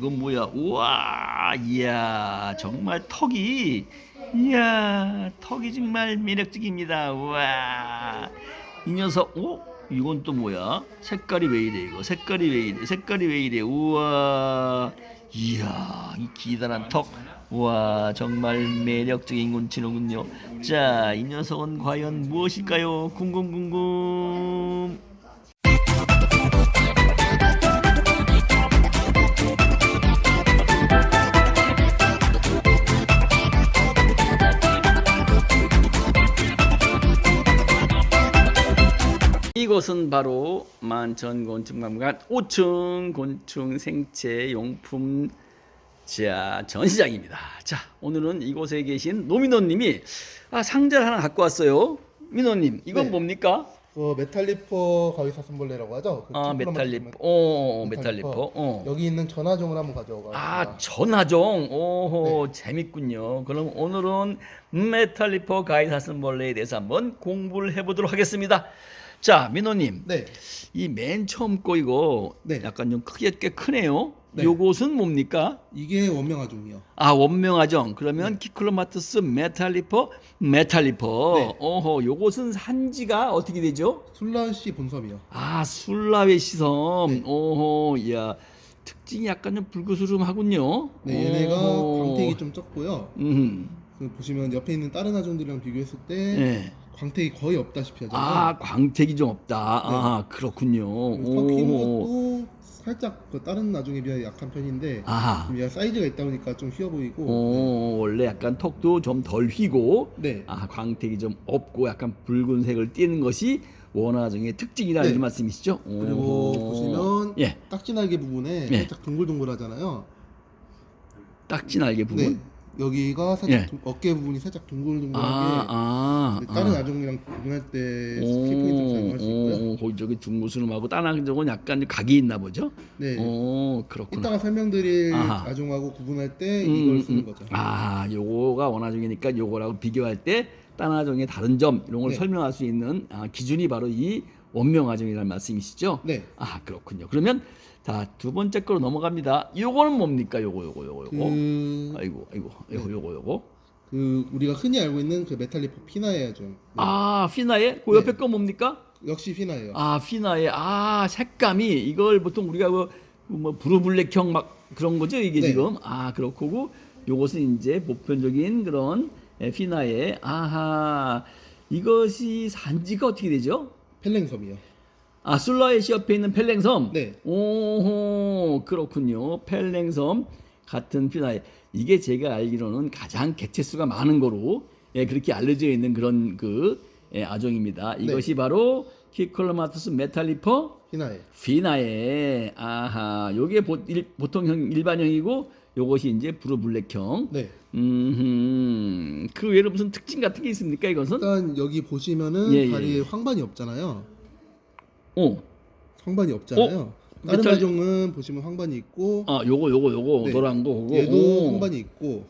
이건 뭐야? 우와, 이야, 정말 턱이, 이야, 턱이 정말 매력적입니다. 우와, 이 녀석, 오, 이건 또 뭐야? 색깔이 왜 이래 이거? 색깔이 왜 이래? 색깔이 왜 이래? 우와, 이야, 이 기다란 턱. 우와, 정말 매력적인 곤치노군요. 자, 이 녀석은 과연 무엇일까요? 궁금궁금. 이곳은 바로 만천 곤충박물관 5층 곤충 생체 용품 자 전시장입니다. 자 오늘은 이곳에 계신 노민호님이 아, 상자를 하나 갖고 왔어요. 민호님 이건 네. 뭡니까? 그 메탈리퍼 가위 사슴벌레라고 하죠. 그 아 메탈리퍼, 보시면 어 메탈리퍼, 어. 여기 있는 전화종을 한번 가져가. 아 전화종, 오호 네. 재밌군요. 그럼 오늘은 메탈리퍼 가이사슴벌레에 대해서 한번 공부를 해보도록 하겠습니다. 자 민호님, 네. 이 맨 처음 거 이거 네. 약간 좀 크게 꽤 크네요. 네. 요것은 뭡니까? 이게 원명아종이요. 아 원명아정 그러면 네. 키클로마투스 메탈리퍼 메탈리퍼 네. 어허 요것은 산지가 어떻게 되죠? 술라시 본섬이요. 아 술라웨시 섬 네. 오호 야 특징이 약간 좀 불그스름하군요 네, 얘네가. 광택이 좀 적고요. 음. 그 보시면 옆에 있는 다른 아종들이랑 비교했을 때 네. 광택이 거의 없다시피 하잖아요. 아 광택이 좀 없다 아 그렇군요 턱흰 오호. 것도 살짝 그 다른 아종에 비해 약한 편인데 아좀 얘가 사이즈가 있다 보니까 좀 휘어 보이고. 오, 원래 약간 턱도 좀 덜 휘고 네. 아 광택이 좀 없고 약간 붉은색을 띠는 것이 원화종의 특징이라는 네. 말씀이시죠? 그리고 오. 보시면 예, 딱지 날개 부분에 네. 살짝 동글동글하잖아요. 딱지 날개 부분. 네. 여기가 살짝 예. 동- 어깨 부분이 살짝 동글동글하게 아, 아, 네, 다른 아. 아종이랑 구분할 때 오, 키포인트를 사용할 수 있고요. 오, 오, 거기 저기 둥구스름하고 다른 쪽은 약간 각이 있나 보죠? 네. 오, 그렇구나. 이따가 설명드릴 아하. 아종하고 구분할 때 음, 이걸 음, 쓰는 음. 거죠. 아, 요거가 원화종이니까 요거라고 비교할 때 딴화종의 다른 점 이런 걸 네. 설명할 수 있는 아, 기준이 바로 이 원명화종이라는 말씀이시죠? 네. 아, 그렇군요. 그러면 자, 두 번째 거로 넘어갑니다. 요거는 뭡니까? 요거 요거 요거 요거. 그, 아이고, 아이고, 요거 네. 요거 요거. 그 우리가 흔히 알고 있는 그 메탈리퍼 피나의 아종. 네. 아, 피나의? 그 옆에 네. 거 뭡니까? 역시 피나예요. 아 피나의 아 색감이 이걸 보통 우리가 뭐, 뭐 브루블랙형 막 그런 거죠 이게 네. 지금 아 그렇고 요것은 이제 보편적인 그런 에, 피나의 아하 이것이 산지가 어떻게 되죠? 펠랭섬이요. 아 술라에시 옆에 있는 펠랭섬 네. 오호 그렇군요 펠랭섬 같은 피나의 이게 제가 알기로는 가장 개체수가 많은 거로 예, 그렇게 알려져 있는 그런 그 예, 아종입니다 네. 이것이 바로 키콜로마투스 메탈리퍼 피나의. 피나의 아하 요게 보, 일, 보통형 일반형이고 요것이 이제 브루블랙형 네. 음, 그 외로 무슨 특징 같은 게 있습니까 이것은? 일단 여기 보시면은 예, 예, 다리에 예. 황반이 없잖아요. 어, 황반이 없잖아요. 다른 메탈- 아종은 보시면 황반이 있고 아 요거 요거 요거 네. 노란 거 그거 얘도 오. 황반이 있고.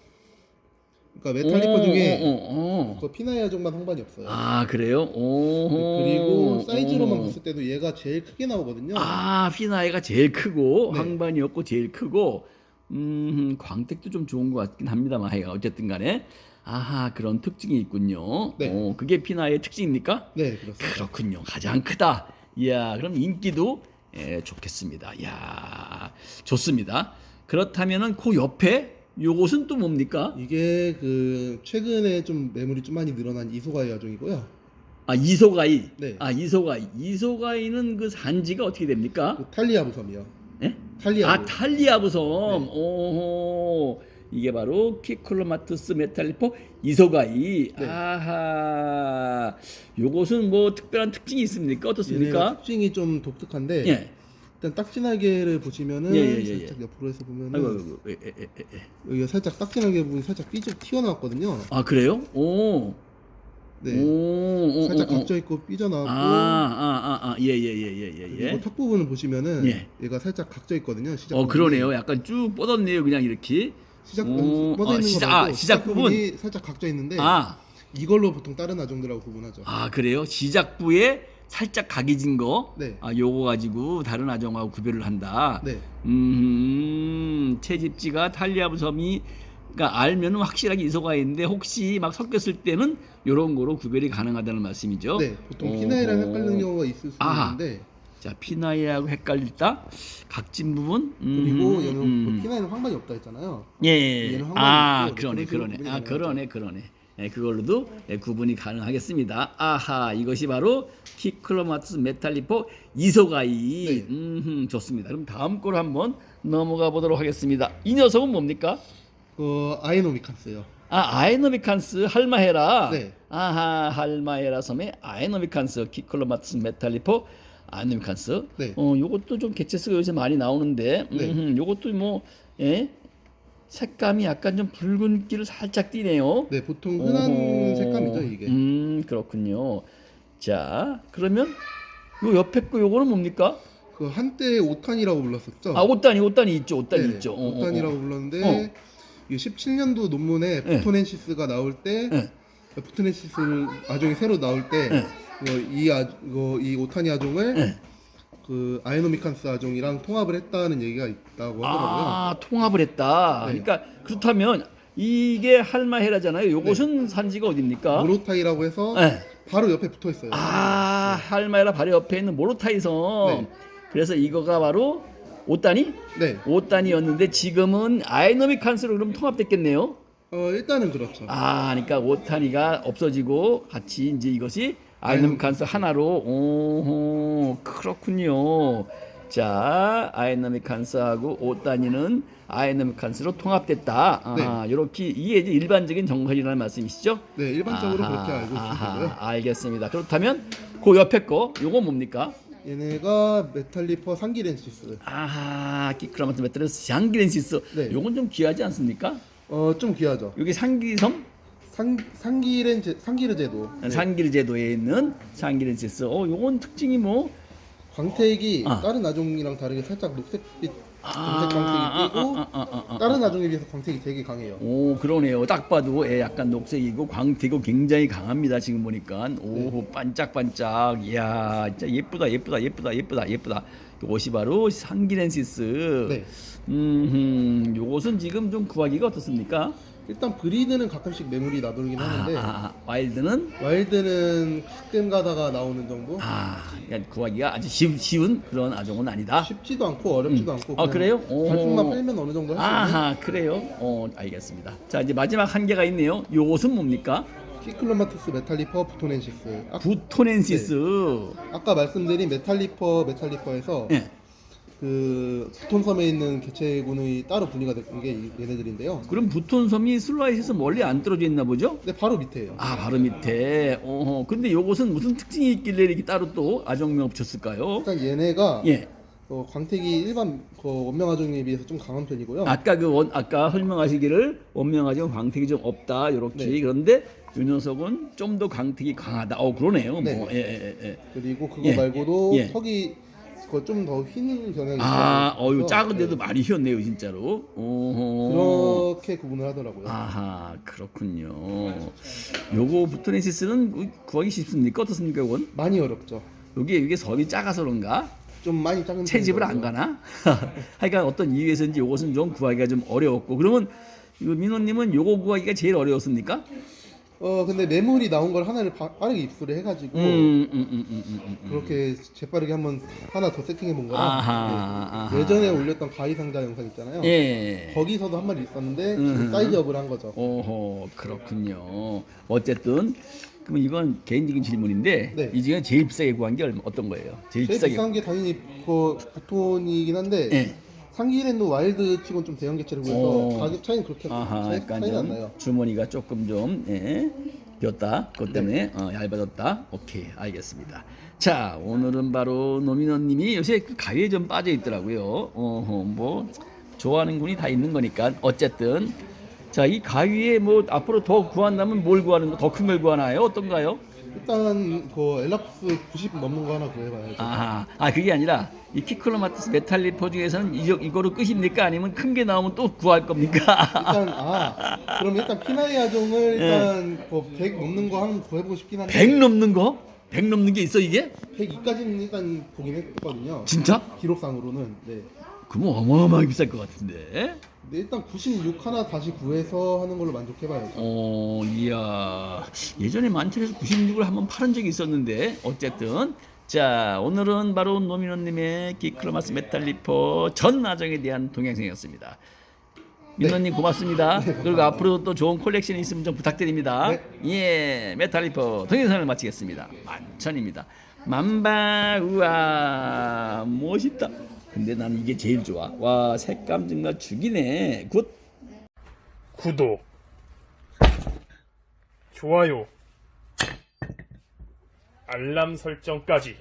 그러니까 메탈리퍼 오, 중에 오, 오, 오. 그 피나의 아종만 황반이 없어요. 아 그래요? 오. 네, 그리고 사이즈로만 봤을 때도 얘가 제일 크게 나오거든요. 아 피나이가 제일 크고 네. 황반이었고 제일 크고 음 광택도 좀 좋은 것 같긴 합니다만 하여가 어쨌든 간에 아하 그런 특징이 있군요. 네. 오, 그게 피나의 특징입니까? 네, 그렇습니다. 그렇군요. 가장 크다. 이야 그럼 인기도 예, 좋겠습니다. 이야 좋습니다. 그렇다면은 그 옆에 요것은 또 뭡니까? 이게 그 최근에 좀 매물이 좀 많이 늘어난 이소가이 아종이고요. 아 이소가이. 네. 아 이소가이. 이소가이는 그 산지가 어떻게 됩니까? 그 탈리아 부섬이요. 예? 탈리아부. 아 탈리아부섬. 네. 오호. 이게 바로 키클로마투스 메탈리포 이소가이. 네. 아하. 요것은 뭐 특별한 특징이 있습니까? 어떻습니까? 특징이 좀 독특한데 예. 일단 딱지날개를 보시면은 예, 예, 예, 살짝 옆으로 해서 보면은 아이고, 아이고, 예, 예, 예, 예. 여기가 살짝 딱지날개 부분이 살짝 삐져 튀어나왔거든요. 아 그래요? 오. 네. 오, 오, 살짝 오, 오. 각져 있고 삐져나왔고 아, 아, 아, 아, 예, 예, 예, 예, 예, 그리고 예. 턱 부분을 보시면은 예. 얘가 살짝 각져 있거든요. 시작 어, 부분이. 그러네요. 약간 쭉 뻗었네요. 그냥 이렇게. 시작 오, 뻗어 아, 있는 시작- 거 말고 아, 시작 부분? 부분이 살짝 각져 있는데 아, 이걸로 보통 다른 아종들하고 구분하죠. 아, 그래요? 시작부에 살짝 각이 진 거. 네. 아, 요거 가지고 다른 아정하고 구별을 한다. 네. 음, 채집지가 탈리아부섬이 그러니까 알면 확실하게 이소가인데 혹시 막 섞였을 때는 요런 거로 구별이 가능하다는 말씀이죠. 네, 보통. 피나이랑 헷갈리는 경우가 있을 수 아하. 있는데 자 피나이하고 헷갈릴다 각진 부분 그리고 음, 얘는 음, 그 피나이는 황반이 없다 했잖아요. 예. 얘는 황반이 아 있고 그러네 그런 그러네 아 그러네 그러네 예, 그걸로도 예, 구분이 가능하겠습니다. 아하 이것이 바로 키클로마투스 메탈리포 이소가이. 네. 음 좋습니다. 그럼 다음 걸 한번 넘어가 보도록 하겠습니다. 이 녀석은 뭡니까? 그 아이노미칸스요. 아 아에노미칸스 할마헤라. 네. 아하 할마헤라 섬의 아에노미칸스 키클로마투스 메탈리포 아에노미칸스. 네. 어 요것도 좀 개체수가 요새 많이 나오는데 네. 음, 요것도 뭐 예? 색감이 약간 좀 붉은기를 살짝 띠네요. 네, 보통 흔한 오호. 색감이죠 이게. 음 그렇군요. 자 그러면 요 옆에 거 요거는 뭡니까? 그 한때 오탄이라고 불렀었죠. 아 옷단이 옷단이 있죠. 옷단이 네, 있죠. 어, 어, 어. 오탄이라고 불렀는데 어. 이 17년도 논문에 네. 부토넨시스가 나올 때 네. 부토넨시스 아종이 새로 나올 때 네. 이거 이, 아, 이거 이 오타니 아종을 네. 그 아이노미칸스 아종이랑 통합을 했다는 얘기가 있다고 하더라고요. 아 통합을 했다. 네. 그러니까 그렇다면 이게 할마헤라잖아요. 요것은 산지가 어딥니까? 모로타이라고 해서 네. 바로 옆에 붙어 있어요. 아 할마헤라 바로 옆에 있는 모로타이 섬. 네. 그래서 이거가 바로 옷단이 네. 옷단이었는데 지금은 아이노미칸스로 그럼 통합됐겠네요. 어, 일단은 그렇죠. 아, 그러니까 오타니가 없어지고 같이 이제 이것이 아이노미칸스 하나로 오 그렇군요. 자, 아이노미칸스하고 오타니는 아이노미칸스로 통합됐다. 아, 이렇게 이게 이제 일반적인 정설이라는 말씀이시죠? 네, 일반적으로 아하, 그렇게 알고 아하, 있고요. 알겠습니다. 그렇다면 그 옆에 거 요거 뭡니까? 얘네가 메탈리퍼 상기렌시스. 아하, 키크라마트 메트레스 장기렌시스. 네. 요건 좀 귀하지 않습니까? 어, 좀 귀하죠. 여기 상기섬 상 상기렌 상기르 제도. 네. 상기르 제도에 있는 상기렌시스. 어, 요건 특징이 뭐? 광택이 아. 다른 아종이랑 다르게 살짝 녹색빛 아, 검색 광택이 띄고 아, 아, 아, 아, 아. 다른 아종에 비해서 광택이 되게 강해요. 오, 그러네요. 딱 봐도 예, 약간 녹색이고 광택이 굉장히 강합니다. 지금 보니까. 오, 반짝반짝. 이야, 진짜 예쁘다, 예쁘다, 예쁘다, 예쁘다, 예쁘다. 이것이 바로 상기렌시스. 네. 음, 요것은 지금 좀 구하기가 어떻습니까? 일단 브리드는 가끔씩 매물이 나돌긴 하는데 아, 아, 와일드는 와일드는 가끔 가다가 나오는 정도. 아, 그러니까 구하기가 아주 쉬운, 쉬운 그런 아종은 아니다. 쉽지도 않고 어렵지도 않고 아, 그래요? 오. 발품만 팔면 어느 정도 할 수 있는 아하, 그래요? 어, 알겠습니다. 자, 이제 마지막 한 개가 있네요. 요것은 뭡니까? 키클로마투스 메탈리퍼 부토넨시스. 아, 부토넨시스. 아까 말씀드린 메탈리퍼 메탈리퍼에서 예. 그 부톤섬에 있는 개체군이 따로 분리가 된게 얘네들인데요. 그럼 부톤섬이 슬라이스에서 멀리 안 떨어져 있나 보죠? 근데 바로 밑에요. 아, 바로 밑에. 어허. 근데 요것은 무슨 특징이 있길래 이렇게 따로 또 아종명 붙였을까요? 일단 얘네가 예. 어, 광택이 일반 그 원명 아종에 비해서 좀 강한 편이고요. 아까 그 원, 아까 설명하시기를 원명하지만 광택이 좀 없다. 요렇게. 네. 그런데 요 녀석은 좀 더 광택이 강하다. 어, 그러네요. 네. 뭐. 예, 예, 예. 그리고 그거 예. 말고도 예. 턱이 그거 좀더흰 경향이 아. 어유 작은데도 네, 많이 휘었네요, 진짜로. 오호. 그렇게 구분을 하더라고요. 아하 그렇군요. 요거 부토네시스는 구하기 쉽습니까? 어떻습니까? 이건 많이 어렵죠. 여기 이게 섬이 작아서 그런가? 좀 많이 작은 채집을 안. 가나? 하여간 어떤 이유에서인지 요것은 좀 구하기가 좀 어려웠고 그러면 이거 민호님은 요거 구하기가 제일 어려웠습니까? 어 근데 매물이 나온 걸 하나를 바- 빠르게 입수를 해가지고 음, 음, 음, 음, 음, 음, 음. 그렇게 재빠르게 한번 하나 더 세팅해 본 거라 아하, 네. 아하. 예전에 올렸던 가위 상자 영상 있잖아요. 예. 거기서도 한 마리 있었는데 음. 지금 사이즈업을 한 거죠. 오호 그렇군요. 어쨌든 그럼 이건 개인적인 질문인데 네. 이 중에 제일 비싸게 구한 게 얼마, 어떤 거예요? 제일, 제일 비싸게 비싼 게 당연히 그 부톤이긴 한데 예. 상기랜도 와일드 치곤 좀 대형 개체를 구해서 오. 가격 차이는 그렇게 아하, 차이, 약간 차이는 안 좀 나요. 주머니가 조금 좀 예, 비었다. 네. 그것 때문에 어, 얇아졌다. 오케이, 알겠습니다. 자, 오늘은 바로 노민호님이 요새 그 가위에 좀 빠져 있더라고요. 어허, 뭐 좋아하는 분이 다 있는 거니까 어쨌든 자, 이 가위에 뭐 앞으로 더 구한다면 뭘 구하는 거? 더 큰 걸 구하나요? 어떤가요? 일단 그 엘라프스 90 넘는 거 하나 구해봐야죠. 아, 아 그게 아니라 이 키클로마트스 메탈리포 중에서는 이, 이거로 끝입니까? 아니면 큰 게 나오면 또 구할 겁니까? 일단 아 그럼 일단 피나이 아종을 일단 뭐100 넘는 거 한번 구해보고 싶긴 한데 100 넘는 거? 100 넘는 게 있어 이게? 102까지는 일단 보긴 했거든요. 진짜? 기록상으로는 네. 그러면 어마어마하게 비쌀 것 같은데. 네, 일단 96 하나 다시 구해서 하는 걸로 만족해봐야죠. 어, 이야. 예전에 만천에서 96을 한번 팔은 적이 있었는데, 어쨌든. 자, 오늘은 바로 노민호님의 기크로마스 메탈리퍼 전 나정에 대한 동영상이었습니다. 민호님 고맙습니다. 그리고 앞으로 또 좋은 콜렉션이 있으면 좀 부탁드립니다. 예, 메탈리퍼 동영상을 마치겠습니다. 만천입니다. 만바, 우와, 멋있다. 근데 나는 이게 제일 좋아. 와, 색감 정말 죽이네. 굿. 구독, 좋아요, 알람 설정까지